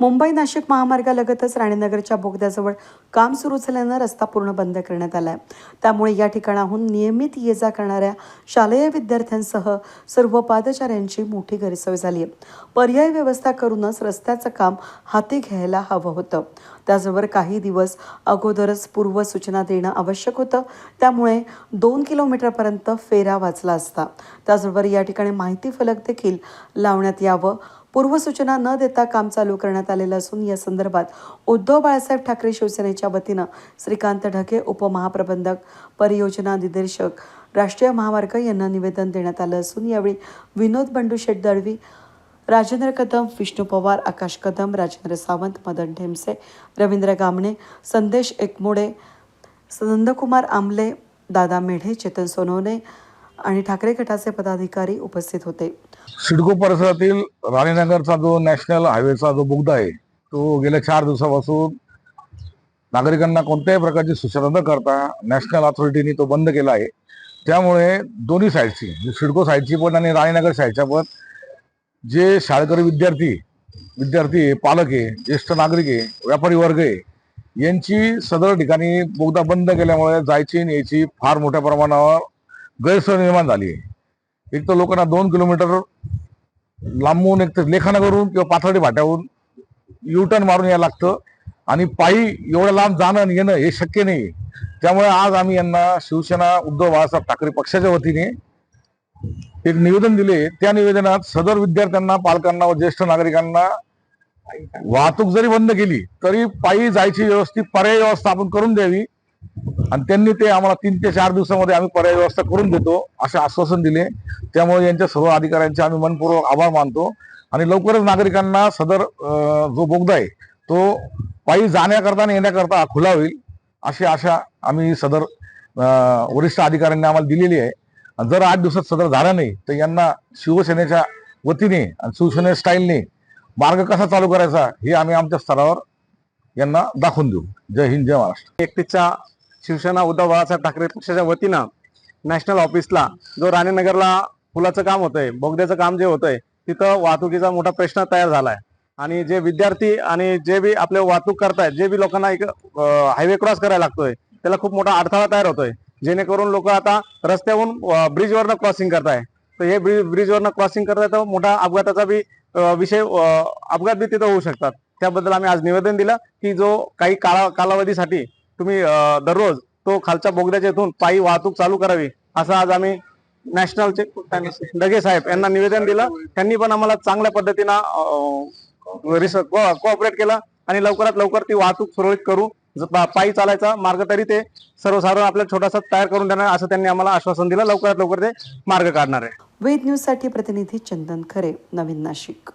मुंबई नाशिक महामार्गालगतच राणेनगरच्या बोगद्याजवळ काम सुरू झाल्यानं रस्ता पूर्ण बंद करण्यात आला आहे त्यामुळे या ठिकाणाहून नियमित ये जा करणाऱ्या शालेय विद्यार्थ्यांसह सर्व पादचाऱ्यांची मोठी गैरसोय झाली आहे पर्यायी व्यवस्था करूनच रस्त्याचं काम हाती घ्यायला हवं होतं. त्याचबरोबर काही दिवस अगोदरच पूर्वसूचना देणं आवश्यक होतं. त्यामुळे दोन किलोमीटरपर्यंत फेरा वाचला असता. त्याचबरोबर या ठिकाणी माहिती फलक देखील लावण्यात यावं पूर्वसूचना न देता काम चालू करण्यात आलेलं असून या संदर्भात उद्धव बाळासाहेब ठाकरे शिवसेनेच्या वतीनं श्रीकांत ढगे उपमहाप्रबंधक परियोजना निदेशक राष्ट्रीय महामार्ग यांना निवेदन देण्यात आलं असून यावेळी विनोद बंडू शेट दळवी राजेंद्र कदम विष्णू पवार आकाश कदम राजेंद्र सावंत मदन ढेमसे रवींद्र गामणे संदेश एकमोडे नंदकुमार आमले दादा मेढे चेतन सोनवणे आणि ठाकरे गटाचे पदाधिकारी उपस्थित होते. सिडको परिसरातील राणीनगरचा जो नॅशनल हायवेचा जो बोगदा आहे तो गेल्या चार दिवसापासून नागरिकांना कोणत्याही प्रकारची सूचना न करता नॅशनल अथॉरिटीने तो बंद केला आहे. त्यामुळे दोन्ही साईडची म्हणजे सिडको साईडची पण आणि राणीनगर साईडच्या पण जे शाळकरी विद्यार्थी विद्यार्थी आहे, पालक आहे ज्येष्ठ नागरिक आहे व्यापारी वर्ग आहे यांची सदर ठिकाणी बोगदा बंद केल्यामुळे जायची आणि यायची फार मोठ्या प्रमाणावर गैरसोय निर्माण झाली आहे. एक तर लोकांना दोन किलोमीटर लांबून एक तर लेखानगरहून किंवा पाथर्डी फाट्याहून युटर्न मारून यायला लागतं. आणि पायी एवढं लांब जाणं आणि येणं हे शक्य नाही त्यामुळे आज आम्ही यांना शिवसेना उद्धव बाळासाहेब ठाकरे पक्षाच्या वतीने एक निवेदन दिले. त्या निवेदनात सदर विद्यार्थ्यांना पालकांना व ज्येष्ठ नागरिकांना वाहतूक जरी बंद केली तरी पायी जायची व्यवस्थित पर्यायी व्यवस्था आपण करून द्यावी. आणि त्यांनी ते आम्हाला तीन ते चार दिवसामध्ये आम्ही पर्याय व्यवस्था करून देतो असे आश्वासन दिले. त्यामुळे यांच्या सर्व अधिकाऱ्यांचे आम्ही मनपूर्वक आभार मानतो. आणि लवकरच नागरिकांना सदर जो बोगदा आहे तो पायी जाण्याकरता आणि येण्याकरता खुला होईल अशी आशा आम्ही सदर वरिष्ठ अधिकाऱ्यांनी आम्हाला दिलेली आहे. आणि जर आठ दिवसात सदर झाला नाही तर यांना शिवसेनेच्या वतीने आणि शिवसेने स्टाईलने मार्ग कसा चालू करायचा हे आम्ही आमच्या स्तरावर यांना दाखवून देऊ. जय हिंद जय महाराष्ट्र. एकतीसच्या शिवसेना उद्धव बाळासाहेब ठाकरे पक्षाच्या वतीनं नॅशनल ऑफिसला जो राणेनगरला पुलाचं काम होतंय बोगद्याचं काम जे होतंय तिथं वाहतुकीचा मोठा प्रश्न तयार झालाय. आणि जे विद्यार्थी आणि जे बी आपले वाहतूक करतायत जे बी लोकांना एक हायवे क्रॉस करायला लागतोय त्याला खूप मोठा अडथळा तयार होतोय. जेणेकरून लोक आता रस्त्यावरून ब्रिजवरनं क्रॉसिंग करताय तर हे ब्रिज ब्रिजवरनं क्रॉसिंग करताय तर मोठा अपघाताचा बी विषय अपघात बी तिथं होऊ शकतात. त्याबद्दल आम्ही आज निवेदन दिलं की जो काही काळा कालावधीसाठी तुम्ही दररोज तो खालच्या बोगद्याच्या इथून पायी वाहतूक चालू करावी असं आज आम्ही नॅशनलचे डगे साहेब यांना निवेदन दिलं. त्यांनी पण आम्हाला चांगल्या पद्धतीनं कोऑपरेट केलं आणि लवकरात लवकर ती वाहतूक सुरळीत करू. पायी चालायचा मार्ग तरी ते सर्वसाधारण आपल्याला छोटासा तयार करून देणार असं त्यांनी आम्हाला आश्वासन दिलं. लवकरात लवकर ते मार्ग काढणार आहे. वेद न्यूजसाठी प्रतिनिधी चंदन खरे नवीन नाशिक.